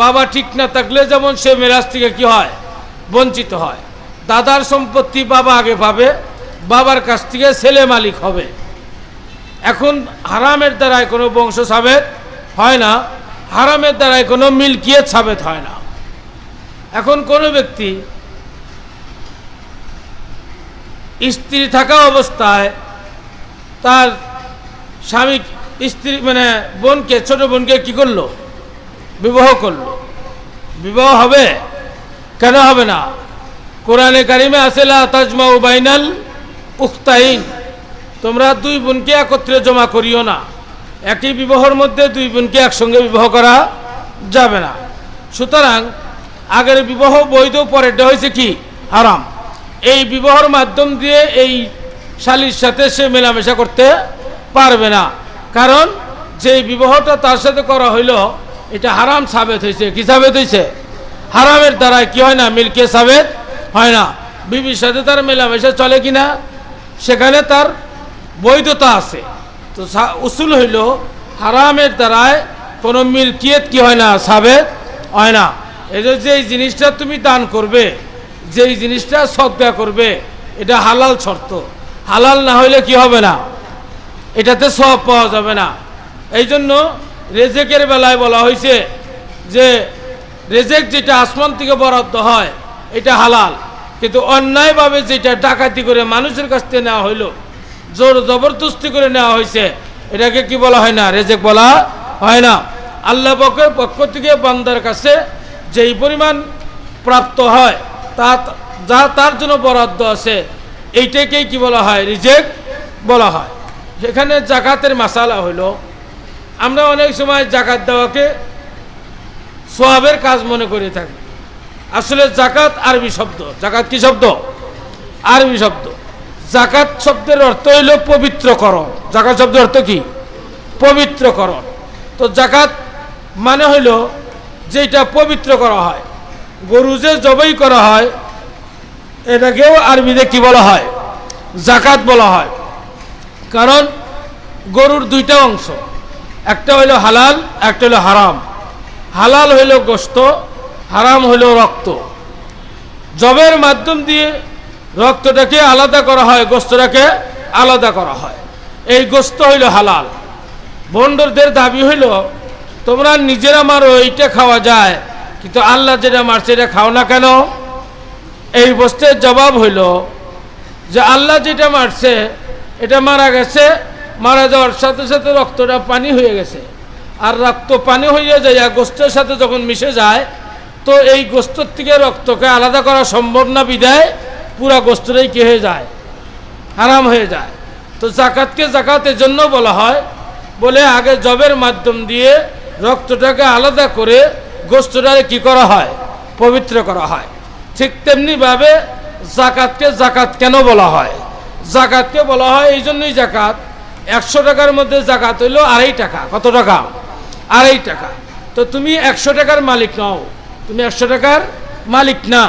বাবা ঠিক না থাকলে যেমন সে মেরাজ থেকে কি হয়? বঞ্চিত হয়। দাদার সম্পত্তি বাবা আগে পাবে, বাবার কাছ থেকে ছেলে মালিক হবে। এখন হারামের দ্বারায় কোনো বংশ সাবেত হয় না, হারামের দ্বারায় কোনো মিল্কিয়ত সাবেত হয় না। এখন কোনো ব্যক্তি স্ত্রী থাকা অবস্থায় তার স্বামী স্ত্রী মানে বোনকে, ছোট বোনকে কি করল? বিবাহ করল। বিবাহ হবে? কেন হবে না? কোরআনে কারিমে আসেলা তাজমা ও বাইনাল উখতাইন। তোমরা দুই বোনকে একত্রে জমা করিও না। একই বিবাহর মধ্যে দুই বোনকে একসঙ্গে বিবাহ করা যাবে না। সুতরাং আগের বিবাহ বৈধ, পরেরটা হয়েছে কি? হারাম। এই বিবাহর মাধ্যম দিয়ে এই শালির সাথে সে মেলামেশা করতে পারবে না। কারণ যে বিবাহটা তার সাথে করা হইল এটা হারাম সাবেত হয়েছে কি সাবেত হয়েছে হারামের দ্বারায় কি হয় না? মিল্কে সাবেত হয় না। বিবির সাথে তার মেলামেশা চলে কিনা? সেখানে তার বৈধতা আছে। তো উসুল হইল, হারামের দ্বারায় কোনো মিল্কিয়ত কি হয় না? সাবেত হয় না। এই যেই জিনিসটা তুমি দান করবে, যেই জিনিসটা সদ্গা করবে, এটা হালাল শর্ত। হালাল না হইলে কি হবে না? এটাতে সব পাওয়া যাবে না। এই জন্য রেজেকের বেলায় বলা হয়েছে যে রেজেক যেটা আসমান থেকে বরাদ্দ হয়, এটা হালাল। কিন্তু অন্যায়ভাবে যেটা ডাকাতি করে মানুষের কাছ থেকে নেওয়া হইল, জোর জবরদস্তি করে নেওয়া হয়েছে, এটাকে কি বলা হয় না? রেজেক বলা হয় না। আল্লাহ পক্ষের পক্ষ থেকে বান্দার কাছে যেই পরিমাণ প্রাপ্ত হয়, তা যা তার জন্য বরাদ্দ আছে, এইটাকেই কি বলা হয়? রিজেক বলা হয়। সেখানে জাকাতের মাসালা হইল আমরা অনেক সময় জাকাত দেওয়াকে সোয়াবের কাজ মনে করে থাকি। আসলে জাকাত আরবি শব্দ। জাকাত কি শব্দ? আরবি শব্দ। জাকাত শব্দের অর্থ হইল পবিত্রকরণ। জাকাত শব্দের অর্থ কি? পবিত্রকরণ। তো জাকাত মানে হইল যেটা পবিত্র করা হয়। গরু যে জবাই করা হয়, এটাকেও আরবিতে কি বলা হয়? জাকাত বলা হয়। কারণ গরুর দুইটা অংশ। একটা হইল হালাল, একটা হইল হারাম। হালাল হইল গোস্ত, হারাম হইল রক্ত। জবের মাধ্যম দিয়ে রক্তটাকে আলাদা করা হয়, গোস্তটাকে আলাদা করা হয়। এই গোস্ত হইল হালাল। বন্ডরদের দাবি হইল, তোমরা নিজেরা মারো, এইটা খাওয়া যায়। কিন্তু আল্লাহ যেটা মারছে, এটা খাও না কেন? এই বস্তের জবাব হইল যে, আল্লাহ যেটা মারছে, এটা মারা গেছে মারা যাওয়ার সাথে সাথে রক্তটা পানি হয়ে গেছে। আর রক্ত পানি হয়ে যায় গোস্তের সাথে যখন মিশে যায়, তো এই গোস্তর থেকে রক্তকে আলাদা করা সম্ভব না, বিদায় পুরা গোস্তটাই কি হয়ে যায়? হারাম হয়ে যায়। তো জাকাতকে জাকাতের জন্য বলা হয়, বলে আগে জবের মাধ্যম দিয়ে রক্তটাকে আলাদা করে গোস্তটাকে কি করা হয়? পবিত্র করা হয়। ঠিক তেমনিভাবে জাকাতকে জাকাত কেন বলা হয়? জাকাতকে বলা হয়, এই জন্যই জাকাত। একশো টাকার মধ্যে জাকাত হইল আড়াই টাকা। কত টাকা? আড়াই টাকা। তো তুমি একশো টাকার মালিক নও। তুমি একশো টাকার মালিক না।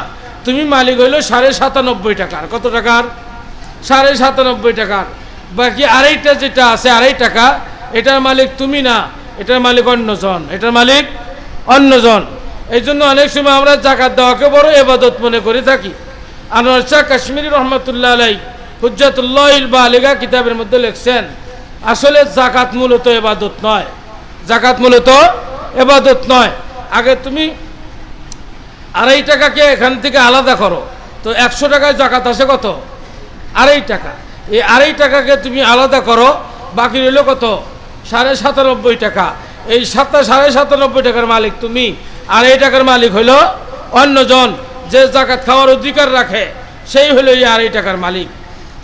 তুমি মালিক হইল সাড়ে সাতানব্বই টাকার। কত টাকার? সাড়ে সাতানব্বই টাকার। বাকি আড়াইটা যেটা আছে, আড়াই টাকা, এটার মালিক তুমি না। এটার মালিক অন্যজন এটার মালিক অন্যজন এই জন্য অনেক সময় আমরা জাকাত দেওয়াকে বড় এবাদত মনে করে থাকি। আনোয়ার শাহ কাশ্মীরি রহমতুল্লাহ আলাই হুজ্জাতুল্লাহ বা আলিগা কিতাবের মধ্যে লিখছেন আসলে জাকাত মূলত এবাদত নয়। জাকাত মূলত এবাদত নয়। আগে তুমি আড়াই টাকাকে এখান থেকে আলাদা করো, তো একশো টাকায় জাকাত আসে কত? আড়াই টাকা। এই আড়াই টাকাকে তুমি আলাদা করো, বাকি রইল কত? সাড়ে সাতানব্বই টাকা। এই সাতা, সাড়ে সাতানব্বই টাকার মালিক তুমি। আড়াই টাকার মালিক হইল অন্যজন, যে জাকাত খাওয়ার অধিকার রাখে, সেই হলো এই আড়াই টাকার মালিক।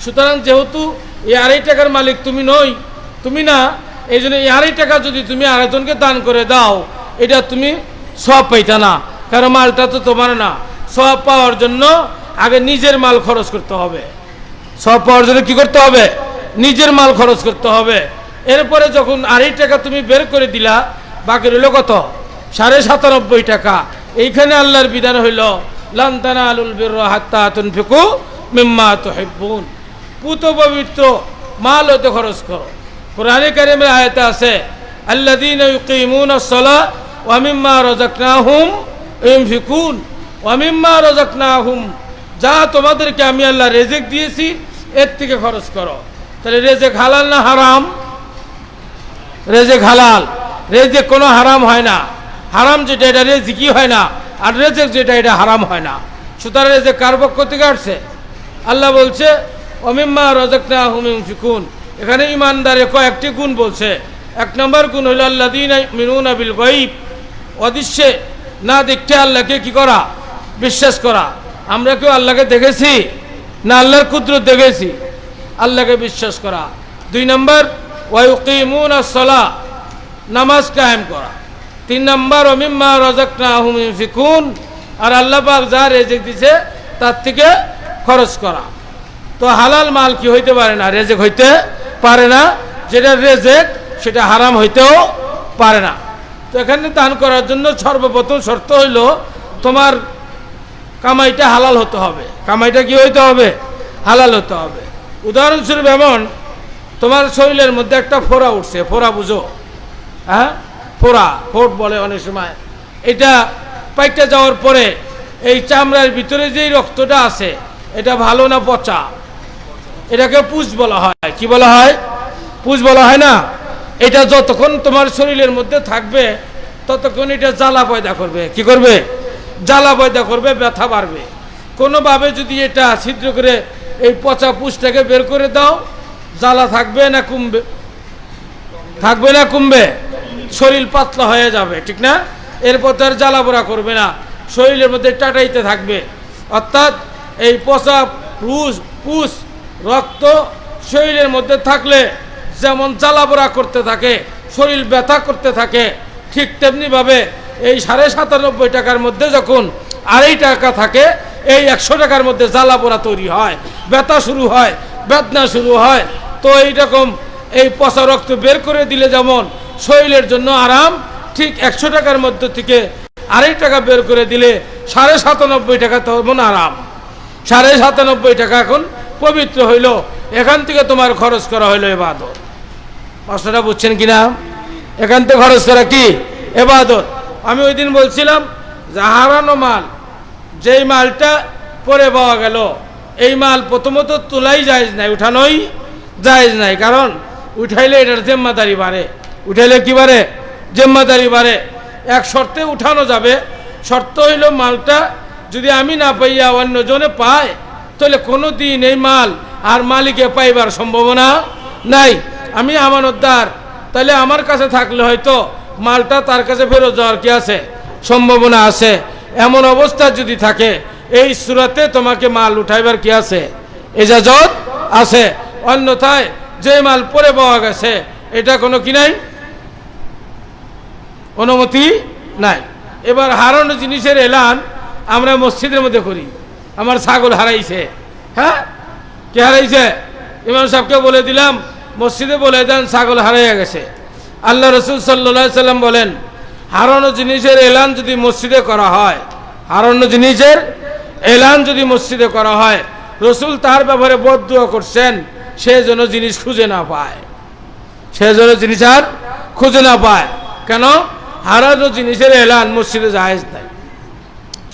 সুতরাং যেহেতু এই আড়াই টাকার মালিক তুমি নই। তুমি না, এই জন্য এই আড়াই টাকা যদি তুমি আরেকজনকে দান করে দাও, এটা তুমি সব পাইতা না। কারণ মালটা তো তোমার না। সব পাওয়ার জন্য আগে নিজের মাল খরচ করতে হবে। সব পাওয়ার জন্য কি করতে হবে? নিজের মাল খরচ করতে হবে। এরপরে যখন আড়াই টাকা তুমি বের করে দিলা, বাকি রইল কত? সাড়ে সাতানব্বই টাকা। এইখানে আল্লাহর বিধান হইল লান্তানা আলুল বির হাত্তা তুনফিকু মিম্মা তুহিব্বুন। পুত পবিত্র মাল হতে খরচ করো। কোরআনে কারিমের আয়তে আছে, আল্লাযীনা ইউকিমুনা আস-সালাহ ওয়ামিম্মা রজাকনা হুম ফিকুন ওয়ামিম্মা রজাকনা হুম যা তোমাদেরকে আমি আল্লাহ রেজেক দিয়েছি, এর থেকে খরচ করো। তাহলে রেজেক হালাল না হারাম? রেজেক হালাল। রেজেক কোনো হারাম হয় না। হারাম যেটা, এটা রেজিকই হয় না। আর রেজেক যেটা, এটা হারাম হয় না। সুতরাং রেজেক কার পক্ষ থেকে আসছে? আল্লাহ বলছে অমিম্মা রজকনা হুমিম ফিকুন এখানে ইমানদারে কয়েকটি গুণ বলছে। এক নম্বর গুণ হইল আল্লাহ দিন মিনুন আবিল গইব অদৃশ্যে না দেখতে আল্লাহকে কি করা? বিশ্বাস করা। আমরা কেউ আল্লাহকে দেখেছি? না আল্লাহর কুদরত দেখেছি। আল্লাহকে বিশ্বাস করা। দুই নম্বর ওয়াইকিমুন সলা, নামাজ কায়েম করা। তিন নম্বর, অমিম্মা রজকনা হুমিম ফিকুন আর আল্লাহ পাক যা রেজেক দিছে, তার থেকে খরচ করা। তো হালাল মাল কি হইতে পারে না? রেজেক হইতে পারে না। যেটা রেজেক, সেটা হারাম হইতেও পারে না। তো এখানে দান করার জন্য সর্বপ্রথম শর্ত হইল, তোমার কামাইটা হালাল হতে হবে। কামাইটা কি হইতে হবে? হালাল হতে হবে। উদাহরণস্বরূপ এমন, তোমার শরীরের মধ্যে একটা ফোড়া উঠছে। ফোড়া বুঝো? হ্যাঁ? ফোড়া, ফোট বলে অনেক সময়। এটা পাইটা যাওয়ার পরে এই চামড়ার ভিতরে যেই রক্তটা আছে, এটা ভালো না পচা? এটাকে পুষ বলা হয়। কি বলা হয়? পুষ বলা হয় না? এটা যতক্ষণ তোমার শরীরের মধ্যে থাকবে, ততক্ষণ এটা জ্বালা পয়দা করবে। কি করবে? জ্বালা পয়দা করবে, ব্যথা বাড়বে। কোনোভাবে যদি এটা ছিদ্র করে এই পচা পুষটাকে বের করে দাও, জ্বালা থাকবে না কমবে? থাকবে না কমবে? শরীর পাতলা হয়ে যাবে, ঠিক না? এরপর তো আর জ্বালা পোড়া করবে না। শরীরের মধ্যে টাটাইতে থাকবে। অর্থাৎ এই পচা পুষ পুষ রক্ত শরীরের মধ্যে থাকলে যেমন জ্বালাপোড়া করতে থাকে, শরীর ব্যথা করতে থাকে, ঠিক তেমনিভাবে এই সাড়ে সাতানব্বই টাকার মধ্যে যখন আড়াই টাকা থাকে, এই একশো টাকার মধ্যে জ্বালা পোড়া তৈরি হয়, ব্যথা শুরু হয়, বেদনা শুরু হয়। তো এইরকম এই পচা রক্ত বের করে দিলে যেমন শরীরের জন্য আরাম, ঠিক একশো টাকার মধ্যে থেকে আড়াই টাকা বের করে দিলে সাড়ে সাতানব্বই টাকা তেমন আরাম। সাড়ে সাতানব্বই টাকা এখন পবিত্র হইল, এখান থেকে তোমার খরচ করা হইল এবাদত। প্রশ্নটা বুঝছেন কিনা? এখান থেকে খরচ করা কি? এবাদত। আমি ওই দিন বলছিলাম, যে হারানো মাল, যেই মালটা পরে পাওয়া গেল, এই মাল প্রথমত তোলাই যায় নাই, উঠানোই যায় নাই। কারণ উঠাইলে এটার জিম্মাদারি বাড়ে। উঠাইলে কি বাড়ে? জিম্মাদারি বাড়ে। এক শর্তে উঠানো যাবে। শর্ত হইল মালটা যদি আমি না পাইয়া অন্যজনে পায় তাহলে কোনো দিন এই মাল আর মালিকে পাইবার সম্ভাবনা নাই। আমি আমানতদার, তাহলে আমার কাছে থাকলে হয়তো মালটা তার কাছে ফেরত যাওয়ার কি আছে? সম্ভাবনা আছে। এমন অবস্থা যদি থাকে, এই সুরাতে তোমাকে মাল উঠাইবার কি আছে? এজাজত আছে। অন্যথায় যে মাল পরে পাওয়া গেছে, এটা কোনো কি নাই? অনুমতি নাই। এবার হারানো জিনিসের এলান আমরা মসজিদের মধ্যে করি। আমার ছাগল হারাইছে। হ্যাঁ? কে হারাইছে? ইমাম সাহেবকে বলে দিলাম, মসজিদে বলে দেন ছাগল হারাইয়া গেছে। আল্লাহ রসুল সাল্লা সাল্লাম বলেন, হারানো জিনিসের এলান যদি মসজিদে করা হয়, হারানো জিনিসের এলান যদি মসজিদে করা হয়, রসুল তার ব্যাপারে বদুয়া করছেন, সে যেন জিনিস খুঁজে না পায়। সে যেন জিনিস আর খুঁজে না পায়। কেন? হারানো জিনিসের এলান মসজিদে জাহেজ নাই।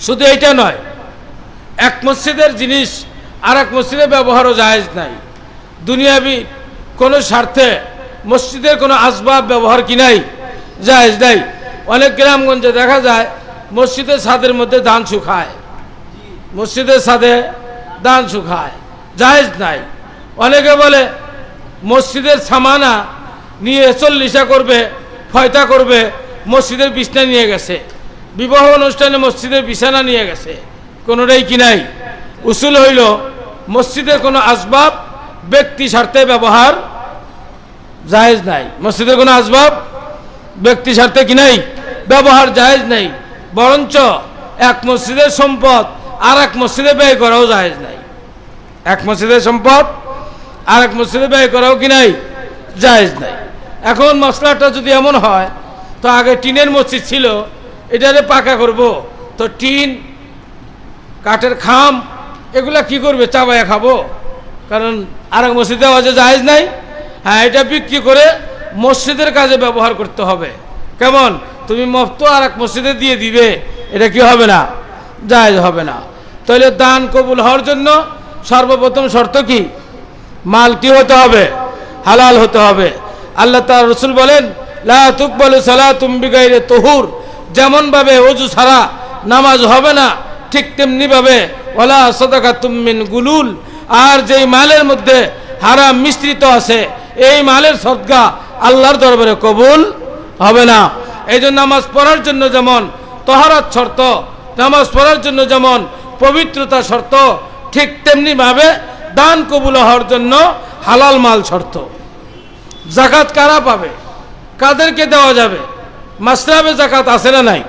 শুধু এইটা নয় এক মসজিদের জিনিস আর এক মসজিদে ব্যবহারও জাহেজ নাই। দুনিয়াবি কোনো স্বার্থে মসজিদের কোনো আসবাব ব্যবহার কি নাই? জাহেজ নাই। অনেক গ্রামগঞ্জে দেখা যায়, মসজিদের ছাদের মধ্যে দান শুকায়। মসজিদের ছাদে দান শুকায়। জাহেজ নাই। অনেকে বলে, মসজিদের সামানা নিয়ে চল্লিশা করবে, ফয়তা করবে, মসজিদের বিছনা নিয়ে গেছে। বিবাহ অনুষ্ঠানে মসজিদের বিছানা নিয়ে গেছে। কোনোটাই কি নাই? উসুল হইল, মসজিদের কোনো আসবাব ব্যক্তি স্বার্থে ব্যবহার জাহেজ নাই। মসজিদের কোনো আসবাব ব্যক্তি স্বার্থে কি নাই? ব্যবহার জায়েজ নাই। বরঞ্চ এক মসজিদের সম্পদ আর এক মসজিদে ব্যয় করাও জায়েজ নাই। এক মসজিদের সম্পদ আর এক মসজিদে ব্যয় করাও কি নাই? জায়েজ নাই। এখন মশলাটা যদি এমন হয়, তো আগে টিনের মসজিদ ছিল, এটারে পাকা করব। তো টিন কাঠের খাম, এগুলা কি করবে? চাবায়া খাব। কারণ আর এক মসজিদে আওয়াজে জায়েজ নাই। হ্যাঁ এটা বিক্রি করে মসজিদের কাজে ব্যবহার করতে হবে। কেমন? তুমি মফত আর এক মসজিদে দিয়ে দিবে, এটা কি হবে না? জায়েজ হবে না। তাহলে দান কবুল হওয়ার জন্য সর্বপ্রথম শর্ত কি? মাল কি হতে হবে? হালাল হতে হবে। আল্লাহ তার রসুল বলেন, লা তুকবালু সালাতুম বিগাইরে তহুর। যেমনভাবে অজু ছাড়া নামাজ হবে না ঠিক তেমনিভাবে ওলা সদাকা তুমিন গুলুল, আর যেই মালের মধ্যে হারাম মিশ্রিত আছে, এই মালের সদকা আল্লাহর দরবারে কবুল হবে না। এই জন্য নামাজ পড়ার জন্য যেমন তহারাত শর্ত, নামাজ পড়ার জন্য যেমন পবিত্রতা শর্ত, ঠিক তেমনিভাবে দান কবুল হওয়ার জন্য হালাল মাল শর্ত। জাকাত কারা পাবে? কাদেরকে দেওয়া যাবে? মাসরাবে জাকাত আছে না নাই?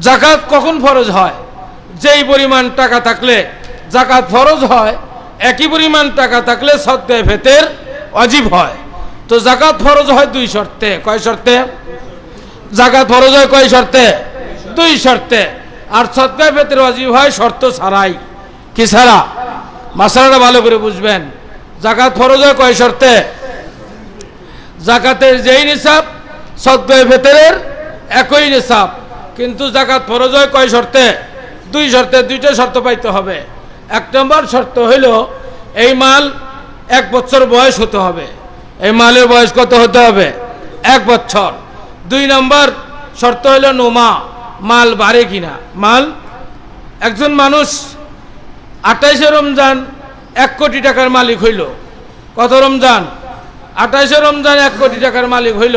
জাকাত কখন ফরজ হয়? যেই পরিমাণ টাকা থাকলে জাকাত ফরজ হয়, একই পরিমাণ টাকা থাকলে সদ্গায় ফেতের অজীব হয়। তো জাকাত ফরজ হয় দুই শর্তে। কয় শর্তে? জাকাত ফরজ হয় কয় শর্তে? দুই শর্তে। আর সৎকায় ফেতের অজীব হয় শর্ত ছাড়াই। কি ছাড়া? মাসালাটা ভালো করে বুঝবেন। জাকাত ফরজ হয় কয় শর্তে? জাকাতের যেই নিসাব সদ্গায় ফেতের একই নিসাব। কিন্তু জাকাত ফরজ হয় কয় শর্তে? দুই শর্তে, দুইটা শর্ত পাইতে হবে। এক নম্বর শর্ত হইল, এই মাল এক বছর বয়স হতে হবে। এই মালের বয়স কত হতে হবে? এক বছর। দুই নম্বর শর্ত হইল নোমা, মাল বাড়ে কিনা? মাল, একজন মানুষ আঠাইশে রমজান এক কোটি টাকার মালিক হইল। কত রমজান? আঠাইশে রমজান এক কোটি টাকার মালিক হইল।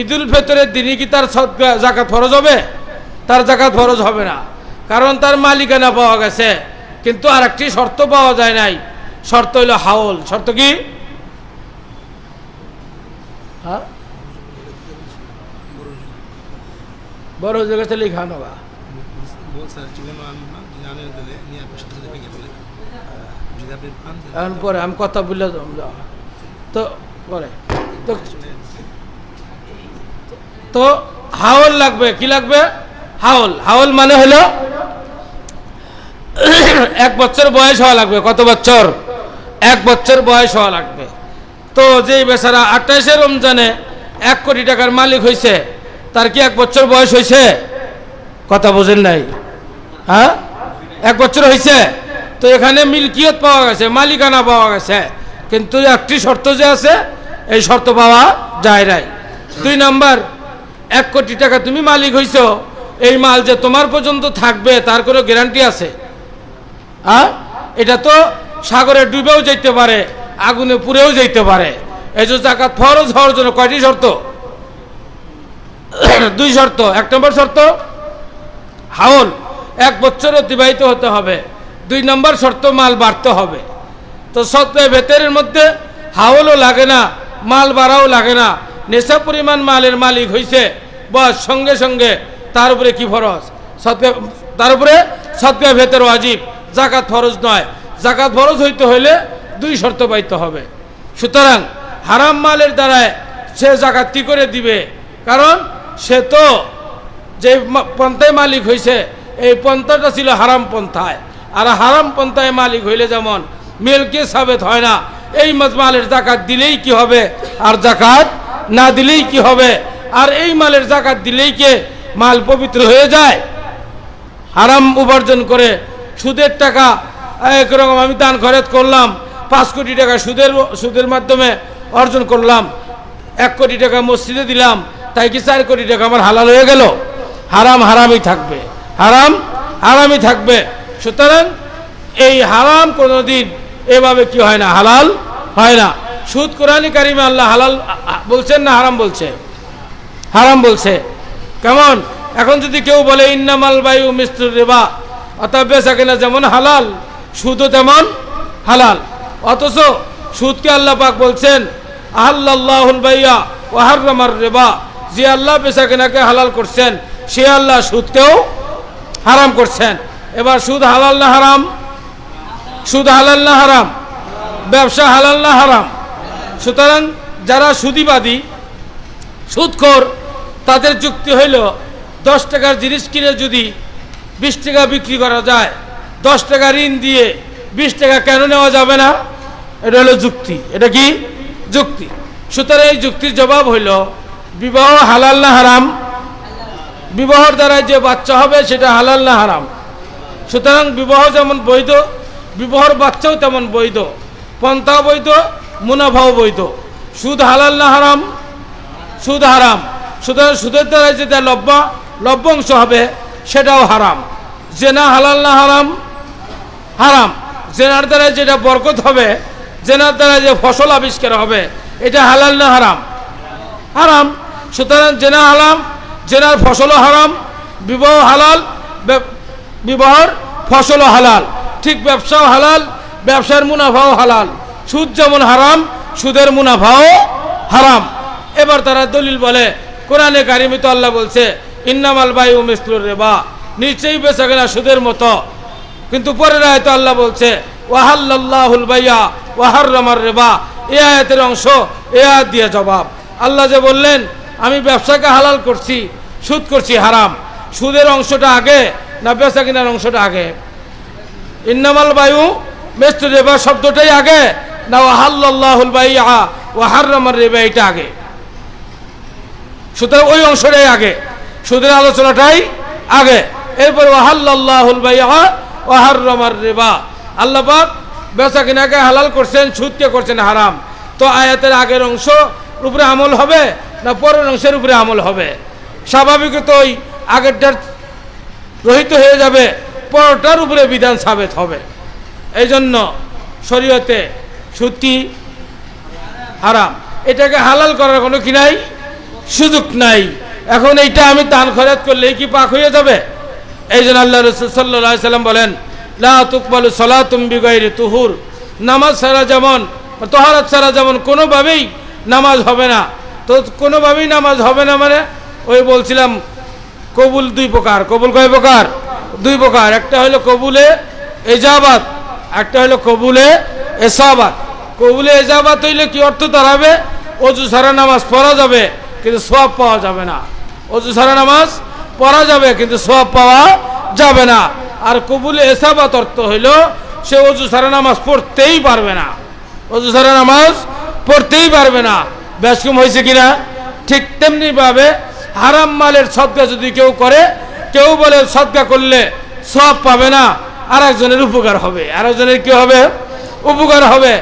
ঈদুল ফেতরের দিনে কি তার জাকাত ফরজ হবে? তার জাকাত ফরজ হবে না। কারণ তার মালিকানা পাওয়া গেছে। কিন্তু আর একটি শর্ত পাওয়া যায় নাই। শর্ত হইল হাওল শর্ত কি? হ্যাঁ? বড় জায়গা চলে খানো বা আমি কথা বললে তো পরে। তো তো হাওল লাগবে, কি লাগবে? হাওল। হাওল মানে হলো এক বছর বয়স হওয়া লাগবে। কত বছর? এক বছর বয়স হওয়া লাগবে। তো যেই বেচারা আঠাইশে রমজানে এক কোটি টাকার মালিক হয়েছে তার কি এক বছর বয়স হয়েছে কথা বোঝেন নাই। হ্যাঁ? এক বছর হয়েছে তো এখানে মিল্কিয়ত পাওয়া গেছে, মালিকানা পাওয়া গেছে। কিন্তু একটি শর্ত যে আছে, এই শর্ত পাওয়া যায় নাই। দুই নাম্বার এক কোটি টাকা তুমি মালিক হইছ, এই মাল যে তোমার পর্যন্ত থাকবে, তার কোনো গ্যারান্টি আছে? হ্যাঁ এটা তো সাগরে ডুবেও যেতে পারে, আগুনে পুড়েও যেতে পারে। এই যে জাকাত ফরজ হওয়ার জন্য কয়টি শর্ত? দুই শর্ত। এক নম্বর শর্ত হাওল এক বছর অতিবাহিত হতে হবে। দুই নম্বর শর্ত, মাল বাড়তে হবে। তো সত্ত্বে ভেতরের মধ্যে হাওলও লাগে না, মাল বাড়াও লাগে না। নেশা পরিমাণ মালের মালিক হইছে, বস, সঙ্গে সঙ্গে তার উপরে কি ফরজ? সৎকা, তার উপরে সৎকা ভেতর অজীব জাকাত ফরজ নয়। জাকাত ফরজ হইতে হইলে দুই শর্ত পাইতে হবে। সুতরাং হারাম মালের দ্বারায় সে জাকাত কি করে দিবে? কারণ সে তো যে পন্থায় মালিক হয়েছে এই পন্থাটা ছিল হারাম পন্থায়। আর হারাম পন্থায় মালিক হইলে যেমন, মেলকে সাবেত হয় না। এই মালের জাকাত দিলেই কি হবে? আর জাকাত না দিলেই কি হবে? আর এই মালের জাকাত দিলেই কে? মাল পবিত্র হয়ে যায়। হারাম উপার্জন করে সুদের টাকা একরকম আমি দান খরচ করলাম, পাঁচ কোটি টাকা সুদের সুদের মাধ্যমে অর্জন করলাম, এক কোটি টাকা মসজিদে দিলাম, তাই কি চার কোটি টাকা আমার হালাল হয়ে গেল? হারাম হারামই থাকবে। হারাম হারামই থাকবে। সুতরাং এই হারাম কোনোদিন এভাবে কি হয় না? হালাল হয় না। সুদ কোরআনী কারিমে আল্লাহ হালাল বলছেন না হারাম বলছে? হারাম বলছে। কেমন? এখন যদি কেউ বলে, ইন্নামাল বায়ু মিস্ত্র রেবা অর্থাৎ বেচা কেনা যেমন হালাল, সুদও তেমন হালাল। অথচ সুদকে আল্লাহ পাক বলছেন আহাল্লাহুল বাইয়া ও হার্রামার রেবা যে আল্লাহ বেচা কেনাকে হালাল করছেন, সে আল্লাহ সুদকেও হারাম করছেন। এবার সুদ হালাল না হারাম? সুদ হালাল না হারাম? ব্যবসা হালাল না হারাম? সুতরাং যারা সুদিবাদী, সুদখোর, তাদের যুক্তি হইল, দশ টাকার জিনিস কিনে যদি বিশ টাকা বিক্রি করা যায়, দশ টাকা ঋণ দিয়ে বিশ টাকা কেন নেওয়া যাবে না? এটা হলো যুক্তি। এটা কি? যুক্তি। সুতরাং এই যুক্তির জবাব হইল, বিবাহ হালাল না হারাম? বিবাহর দ্বারা যে বাচ্চা হবে, সেটা হালাল না হারাম? সুতরাং বিবাহ যেমন বৈধ, বিবাহর বাচ্চাও তেমন বৈধ। পন্থা বৈধ মুনাফাও বৈধ। সুদ হালাল না হারাম? সুদ হারাম। সুতরাং সুদের দ্বারা যেটা লভ্য লভ্যাংশ হবে, সেটাও হারাম। জেনা হালাল না হারাম? হারাম। জেনার দ্বারা যেটা বরকত হবে, জেনার দ্বারা যে ফসল আবিষ্কার হবে, এটা হালাল না হারাম? হারাম। সুতরাং জেনা হারাম জেনার ফসলও হারাম, বিবাহ হালাল বিবাহর ফসলও হালাল। ঠিক ব্যবসাও হালাল, ব্যবসার মুনাফাও হালাল। সুদ যেমন হারাম, সুদের মুনাফাও হারাম। এবার তারা দলিল বলে, কোরআনে কারিমিত আল্লাহ বলছে, ইন্নামাল বায়ু মিসলুর রেবা নিশ্চয়ই বেচা কেনা সুদের মতো। কিন্তু পরের আয়তে আল্লাহ বলছে ওয়াহাল্লাহুল বাইয়া ওয়াহার রেবা এ আয়াতের অংশ, এ আয়াত দিয়ে জবাব। আল্লাহ যে বললেন, আমি ব্যবসাকে হালাল করছি, সুদ করছি হারাম। সুদের অংশটা আগে না বেচা কেনার অংশটা আগে? ইন্নামাল বায়ু মেস্তু রেবা শব্দটাই আগে। না এটা আগে। সুতরাং ওই অংশটাই আগে। আলোচনাটাই আগে। রেবা। হালাল করছেন, সুদকে করছেন হারাম। তো আয়াতের আগের অংশ উপরে আমল হবে না পরের অংশের উপরে আমল হবে? স্বাভাবিক তো ওই আগেরটার রহিত হয়ে যাবে পরটার উপরে বিধান সাবেত হবে। এই জন্য শরীয়তে সুতি হারাম। এটাকে হালাল করার কোনো কি নাই? সুযোগ নাই। এখন এইটা আমি দান খরচ করলে কি পাক হয়ে যাবে? এই জন্য আল্লাহ রসুল সাল্লাহ সাল্লাম বলেন, লা তুকবালু সলাতুম বিগাইরে তুহুর। নামাজ ছাড়া যেমন, তোহারাত ছাড়া যেমন কোনোভাবেই নামাজ হবে না। তো কোনোভাবেই নামাজ হবে না মানে ওই বলছিলাম, কবুল দুই প্রকার। কবুল কয় প্রকার? দুই প্রকার। একটা হলো কবুলে এজাবাত, একটা হলো কবুলে এসাবাত। কবুলে এজাবাত হইলে কি অর্থ দাঁড়াবে? অজু সারা নামাজ পড়া যাবে, কিন্তু সব পাওয়া যাবে না। অজু সারা নামাজ পড়া যাবে, কিন্তু সব পাওয়া যাবে না। আর কবুলে এসাবাত অর্থ হইল, সে অজু সারা নামাজ পড়তেই পারবে না। অজু সারা নামাজ পড়তেই পারবে না। ব্যাসকম হয়েছে কিনা? ঠিক তেমনি ভাবে হারাম মালের সদকা যদি কেউ করে, কেউ বলে সদকা করলে সব পাবে না আর একজনের উপকার হবে। আর একজনের কি হবে? উপকার হবে।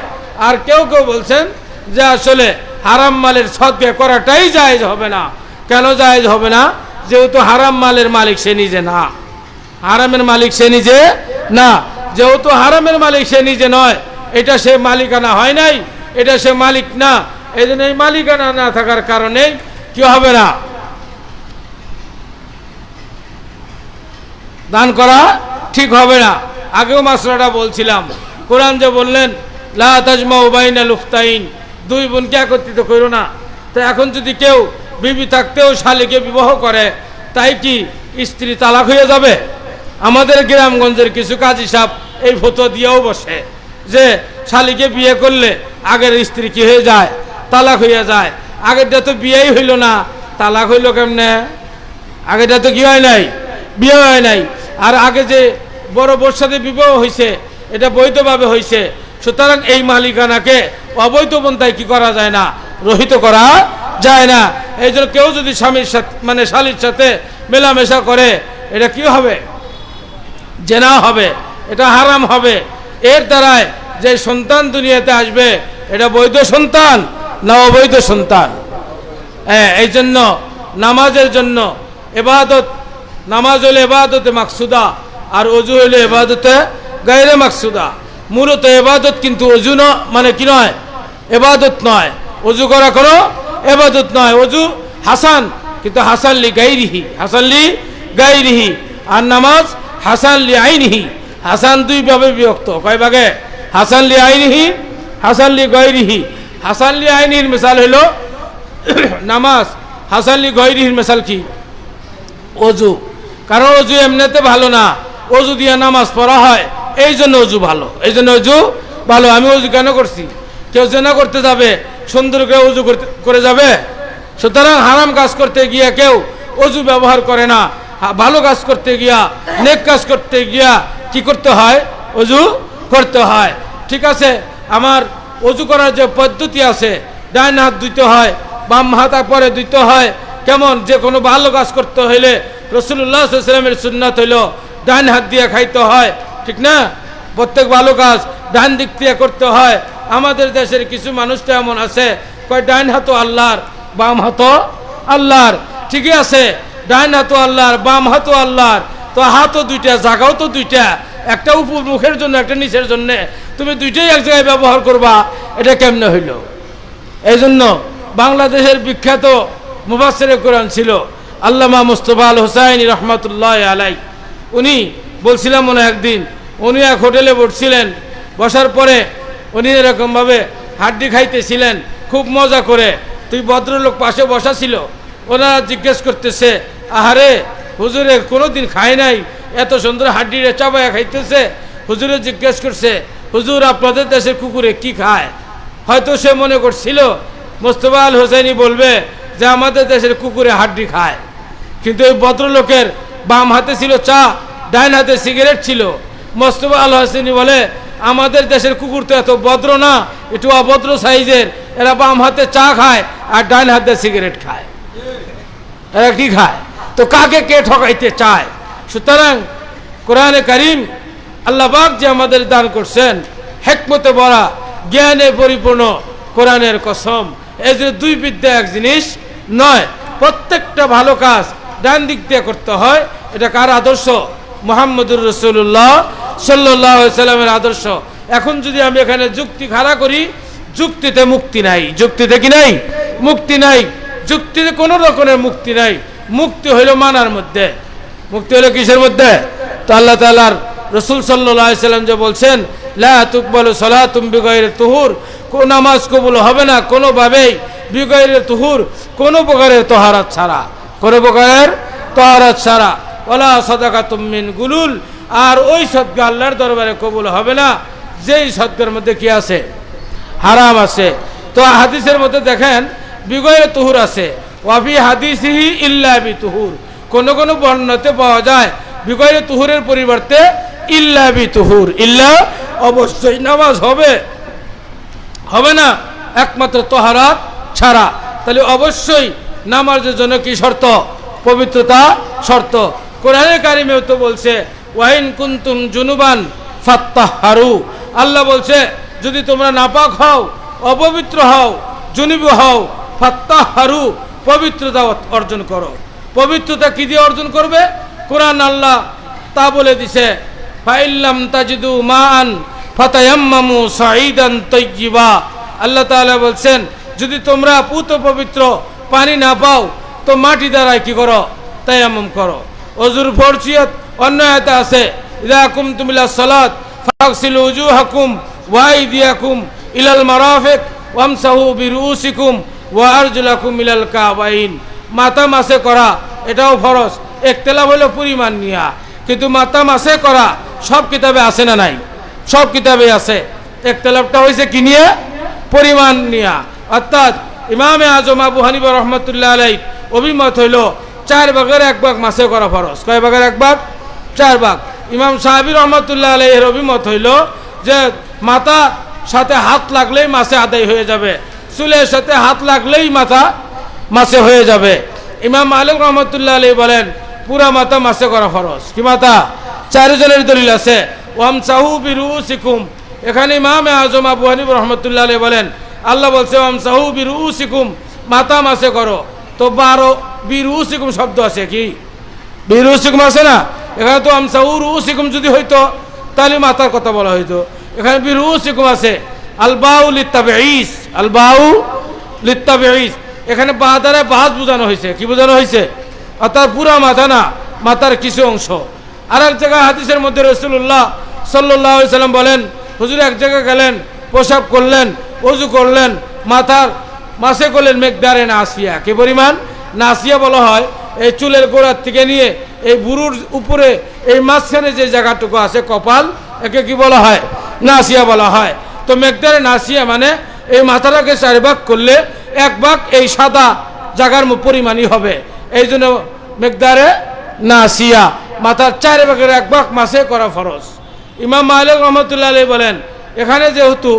আর কেউ কেউ বলছেন যে আসলে হারাম মালের সদকা করাটাই জায়েজ হবে না। কেন জায়েজ হবে না? যেহেতু হারাম মালের মালিক সে নিজে না। হারামের মালিক সে নিজে না। যেহেতু হারামের মালিক সে নিজে নয়, এটা সে মালিকানা হয় নাই, এটা সে মালিক না। এই জন্য এই মালিকানা না থাকার কারণে কি হবে না? দান করা ঠিক হবে না। আগেও মাসলাটা বলছিলাম। কোরআন যে বললেন লা তাজমা উবাইনা লুফতাইন দুই বোনকে একত্রিত করো না। তো এখন যদি কেউ বিবি থাকতেও শালিকে বিবাহ করে, তাই কি স্ত্রী তালাক হয়ে যাবে? আমাদের গ্রামগঞ্জের কিছু কাজী সাপ এই ফটো দিয়েও বসে যে শালিকে বিয়ে করলে আগের স্ত্রী কি হয়ে যায়? তালাক হয়ে যায়। আগেরটা তো বিয়েই হইল না। তালাক হইল কেমনে? আগেটা তো কি হয় নাই? বিয়ে হয় নাই। আর আগে যে বড় বোর সাথে বিবাহ হয়েছে এটা বৈধভাবে হয়েছে সুতরাং এই মালিকানাকে অবৈধ পন্থায় কি করা যায় না? রহিত করা যায় না। এই জন্য কেউ যদি স্বামীর সাথে মানে শালির সাথে মেলামেশা করে, এটা কি হবে? জেনা হবে। এটা হারাম হবে। এর দ্বারায় যে সন্তান দুনিয়াতে আসবে, এটা বৈধ সন্তান না অবৈধ সন্তান? হ্যাঁ এই জন্য নামাজের জন্য এবাদত, নামাজ হলে এবাদতে মাকসুদা, আর অজু হলে এবাদতে গাইরে মাকসুদা। মূলত এবাদত কিন্তু অজু ন মানে কি নয়? এবাদত নয়। অজু করা কোনো এবাদত নয়। অজু হাসান, কিন্তু হাসান লি গাইরিহি, হাসান লি গাইরিহি। আর নামাজ হাসান লি আইনিহি। হাসান দুই ভাবে বিভক্ত। কয় ভাগে? হাসান লি আইনিহি, হাসান লি গাইরিহি। হাসান লি আইনিহির মিসাল হলো নামাজ। হাসানলি গৈরিহির মেশাল কি? অজু। কারণ অজু এমনিতে ভালো না। অজু দিয়ে নামাজ পড়া হয়। এই জন্য অজু ভালো, এই জন্য অজু ভালো। আমি অজু কেন করছি? কেউ জেনা করতে যাবে, সুন্দর করে অজু করতে, করে যাবে। সুতরাং হারাম কাজ করতে গিয়া কেউ অজু ব্যবহার করে না। ভালো কাজ করতে গিয়া, নেক কাজ করতে গিয়া কি করতে হয়? অজু করতে হয়। ঠিক আছে? আমার অজু করার যে পদ্ধতি আছে ডাইন হাত ধুইতে হয়, বাম হাত পরে দিতে হয়, কেমন? যে কোনো ভালো কাজ করতে হইলে রসুল্লাহ সাল্লামের সুন্নাত হইল, ডান হাত দিয়ে খাইতে হয় ঠিক না? প্রত্যেক ভালো কাজ ডান দিক দিয়ে করতে হয়। আমাদের দেশের কিছু মানুষ তো এমন আছে, কয়, ডান হাতও আল্লাহর, বাম হাতও আল্লাহর। ঠিকই আছে, ডান হাতও আল্লাহর, বাম হাতও আল্লাহর। তো হাতও দুইটা জাগাও তো দুইটা। একটা উপর মুখের জন্য, একটা নিচের জন্য। তুমি দুইটাই এক জায়গায় ব্যবহার করবা, এটা কেমনে হইল? এই জন্য বাংলাদেশের বিখ্যাত মুবাসের কোরআন ছিল, আল্লামা মুস্তফা আল হোসাইন রহমতুল্লাহ আলাই উনি বলছিলাম মনে একদিন। উনি এক হোটেলে বসছিলেন। বসার পরে উনি এরকমভাবে হাড্ডি খাইতেছিলেন, খুব মজা করে। তুই ভদ্রলোক পাশে বসা ছিল। ওনারা জিজ্ঞেস করতেছে, আহারে, হুজুরে কোনোদিন খায় নাই? এত সুন্দর হাড্ডি হাড্ডিরে চাবায়া খাইতেছে? হুজুরে জিজ্ঞেস করছে, হুজুর, আপনাদের দেশের কুকুরে কি খায়? হয়তো সে মনে করছিল, মোস্তফা আল হোসেনি বলবে যে আমাদের দেশের কুকুরে হাড্ডি খায়। কিন্তু ওই ভদ্রলোকের বাম হাতে ছিল চা ডাইন হাতে সিগারেট ছিল। মোস্তফা আল হোসেনি বলে, আমাদের দেশের কুকুর তো এত ভদ্র না, একটু অভদ্র সাইজের। এরা বাম হাতে চা খায় আর ডাইন হাতে সিগারেট খায়। এরা কি খায়? তো কাকে কে ঠকাইতে চায়? সুতরাং কোরআনে করিম আল্লাহবাক যে আমাদের দান করছেন, হেকমতে বলা জ্ঞানে পরিপূর্ণ কোরআনের কসম। এই যে দুই বিদ্যা এক জিনিস নয়, প্রত্যেকটা ভালো কাজ ডান দিক দিয়ে করতে হয়। এটা কার আদর্শ? মোহাম্মদুর রসুল্লাহ সাল্লাহ সাল্লামের আদর্শ। এখন যদি আমি এখানে যুক্তি খাড়া করি, যুক্তিতে মুক্তি নাই। যুক্তিতে কি নাই? মুক্তি নাই। যুক্তিতে কোনো রকমের মুক্তি নাই। মুক্তি হইল মানার মধ্যে। মুক্তি হলো কিসের মধ্যে? তো আল্লাহ তালার রসুল সাল্লাহ সাল্লাম যে বলছেন, লা তুকবাল সলা তুম তুহুর। কোন নামাজ কবুল হবে না কোনোভাবেই। বিগয়ের তুহুর কোনো প্রকারের তোহারাত ছাড়া। কোনো প্রকারের তোহারাত ছাড়া। ওলা সদাকা তুমিন গুলুল। আর ওই সদকা আল্লাহর দরবারে কবুল হবে না। যেই সদকার মধ্যে কি আছে? হারাম আছে। তো হাদিসের মধ্যে দেখেন বিগয়ে তুহুর আছে। ওয়াফি হাদিসিহি ইল্লা বি তুহুর। কোন কোন বর্ণতে পাওয়া যায় বিগয়ে তুহুরের পরিবর্তে ইল্লা বি তুহুর। ইল্লা অবশ্যই নামাজ হবে। হবে না। একমাত্র তোহারাত ছাড়া। তাহলে অবশ্যই নামাজের জন্য কি শর্ত? পবিত্রতা শর্ত। কোরআনে কারিমেও তো বলছে, ওয়াইন কুন্তুম জুনুবান ফাত্তাহারু। আল্লাহ বলছে, যদি তোমরা নাপাক হও, অপবিত্র হও, জুনিব হও, ফাত্তাহারু পবিত্রতা অর্জন করো। পবিত্রতা কি দিয়ে অর্জন করবে? কোরআন আল্লাহ তা বলে দিছে ফাইল্লাম তাজিদু মান ফাতায়াম্মামু সাঈদান তৈজিবা আল্লাহ তাআলা বলছেন, যদি তোমরা পুত পবিত্র পানি না পাও, তো মাটি দ্বারা কি করো? তায়াম্মুম করো। অজুর ফরসিয়ত অন্য আয়াতে আছে। ইদা কুমতুম ইলা সালাত, ফাগসিলু উজুহাকুম ওয়া আইদিয়াকুম ইলাল মারাফিক, ওয়ামসাহু বিরুসিকুম, ওয়া আরজুলাকুম ইলাল কাবাইন। মাথা মাসে করা, এটাও ফরজ। একতেলা হলো পরিমাণ নিয়া। কিন্তু মাতা মাসে করা, সব কিতাবে আছে না নাই? সব কিতাবে আছে। একতলাফটা হয়েছে কি নিয়ে? পরিমাণ নিয়া। অর্থাৎ ইমামে আজম আবু হানিবা রহমতুল্লাহ আলাই অভিমত হইল চার ভাগের এক ভাগ মাসে করা ফরজ। কয় ভাগের এক ভাগ? চার ভাগ। ইমাম সাহাবি রহমতুল্লাহ আলাই এর অভিমত হইল যে মাথা সাথে হাত লাগলেই মাসে আদায় হয়ে যাবে, চুলের সাথে হাত লাগলেই মাথা মাসে হয়ে যাবে। ইমাম মালিক রহমতুল্লাহ আলী বলেন, পুরা মাথা মাসে করা ফরজ। কি মাথা? চারজনের দলিল আছে। ওয়াম সাহু বিরু সিকুম এখানে ইমাম আজম আবু হানিব রহমতুল্লাহ আলী বলেন, আল্লাহ বলছে ওয়াম সাহু বিরু সিকুম মাথা মাসে করো। তো বারো বিরু সিকুম শব্দ আছে কি? বিরু সিকুম আছে না? এখানে তো আম সাহু রু সিকুম যদি হইতো তাহলে মাথার কথা বলা হইতো। এখানে বিরু সিকুম আছে আলবাউ লিত্তাবেইস আলবাউ লিত্তাবেইস এখানে বা দ্বারা বাহাজ বোঝানো হয়েছে কি বোঝানো হয়েছে আর তার পুরা মাথা না মাথার কিছু অংশ। আর এক জায়গায় হাদিসের মধ্যে রসুল্লাহ সাল্লাহ সাল্লাম বলেন হুজুর এক জায়গায় গেলেন প্রসাব করলেন অজু করলেন মাথার মাসে করলেন মেঘদারে নাসিয়া কি পরিমাণ? নাসিয়া বলা হয়, এই চুলের গোড়ার থেকে নিয়ে এই বুরুর উপরে, এই মাঝখানে যে জায়গাটুকু আছে কপাল, একে কি বলা হয়? নাসিয়া বলা হয়। তো মেঘদারে নাসিয়া মানে এই মাথাটাকে চার ভাগ করলে এক ভাগ এই সাদা জায়গার পরিমাণই হবে। এই জন্য মেঘদারে নাসিয়া, মাথার চার ভাগের এক ভাগ মাসে করা ফরজ। ইমাম মালিক রহমতুল্লাহ আলী বলেন, এখানে যেহেতু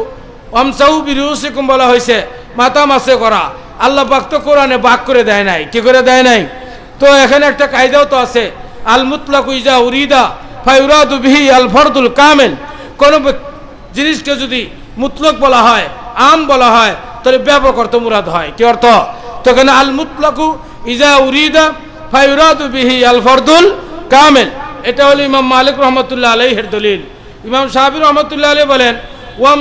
অমসাউ বিরুসিকুম বলা হয়েছে, মাথা মাসে করা। আল্লাহ পাক তো কোরআনে বাক করে দেয় নাই। কি করে দেয় নাই? তো এখানে একটা কায়দাও তো আছে। আল মুতলাকু ইজা উরিদা ফায়ুরাদু বিহি আল ফরদুল কামেল। কোন জিনিসকে যদি মুতলক বলা হয়, আম বলা হয়, তাহলে ব্যাপক অর্থ মুরাদ হয়। কি অর্থ? তো এখানে আল মুতলাকু ইজা উরিদা ফায়ুরাদু বিহি আল ফরদুল কামেল। এটা হলো ইমাম মালিক রহমতুল্লাহ আলাইহের দলিল। ইমাম সাহাবি রহমতুল্লাহ আলাই বলেন, ওয়াম